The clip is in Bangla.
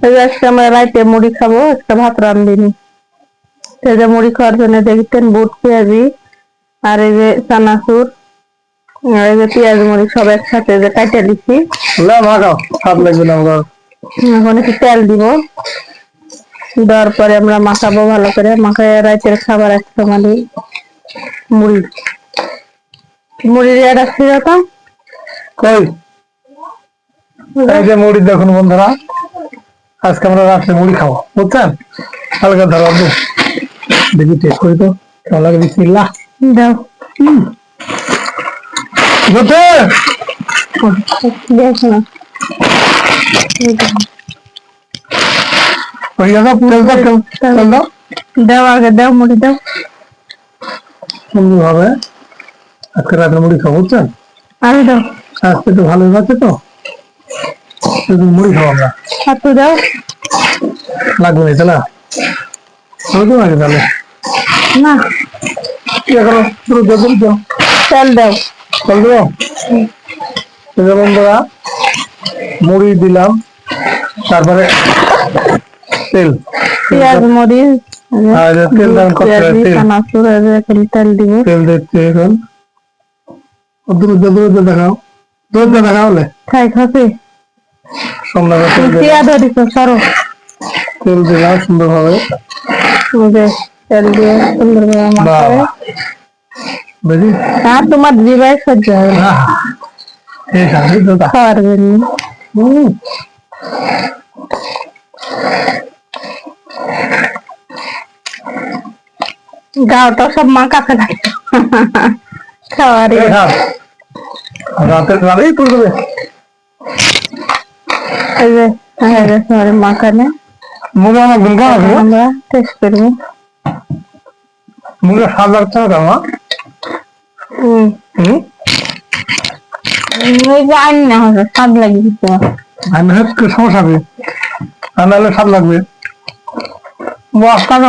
আজকে আমরা রাইতে মুড়ি খাব আজকে ভাত রান্ধিনি। এই যে মুড়ি খাওয়ার জন্য দেখতেন বুট পেঁয়াজি আর এই যে চানাচুর। আর এই যে পেঁয়াজ মুড়ি সব একসাথে যে কাটে দিচ্ছি না ভাগাও স্বাদ লাগবে না আমার এখন একটু তেল দিব। দেওয়ার পরে আমরা মাখাবো ভালো করে। মাখায় রাতের খাবার একটা মানে মুড়ি। মুড়ি রেট আসছে যত কই? এই যে মুড়ি দেখুন বন্ধুরা। আজকে আমরা রাত্রে মুড়ি খাব বুঝছেন? হালকা ধরো দেখি টেস্ট করি তো কেমন লাগে বিসমিল্লাহ? দাও। বুঝতে দেখ না। ওই দাদা দাও দাও। দাও আগে দাও মুড়ি দাও। সুন্দর আজকে রাতের মুড়ি খাব বুঝছেন? আরে দাও। আজকে তো ভালো আছে তো। মুড়ি খাব আমরা হাতু দাও। লাগবে না তাহলে? হবে তো তাহলে? না। কি করো পুরো দেখুন তো তেল দাও। চল দেবো? এই যে মুড়ি দিলাম তারপরে তেল। পেঁয়াজ মরিচ আর তেল দাম কত তেল। আর দিব। তেল দিচ্ছি এখন। দূর দূর দেখাও। দূর দেখাও খাই খাবে সুন্দর তেল দিলাম। পেঁয়াজ ধরিস সরো তেল দিলাম সুন্দর ভাবে এই যে তেল দিয়ে সুন্দর করে মাখাবে বাবা বুঝি আর তোমার জিবাই সহ্য হবে না আহা, ঠিক আছে দাদা খাওয়ার জন্য হুম গাওটা সব মা কাছে থাকে খাওয়ারে এই খা। রাতের রাতেই তুলে দেবে এই যে হয়ে গেছে আমার মাখানে মুখে আমার গুন কেমন আছে আমরা টেস্ট করব মুখে স্বাদ লাগছে না কেমন হুম হুম না হবে স্বাদ লাগে কিছু আর না হলে সমস্যা হবে আর নাহলে স্বাদ লাগবে বাহ কেন